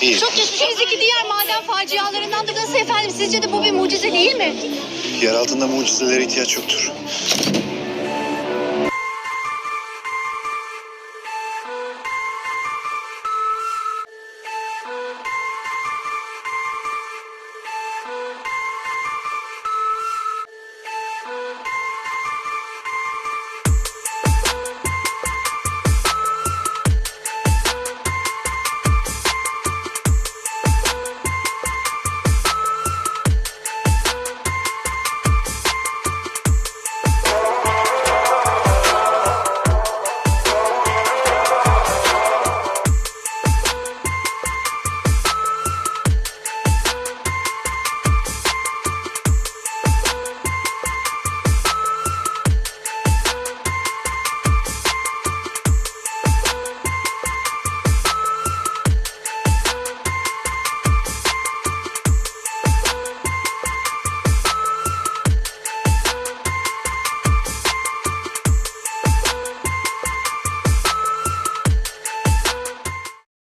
İyi. Çok geçmişimizdeki diğer maden facialarındandır. Nasıl efendim? Sizce de bu bir mucize değil mi? Yer altında mucizelere ihtiyaç yoktur.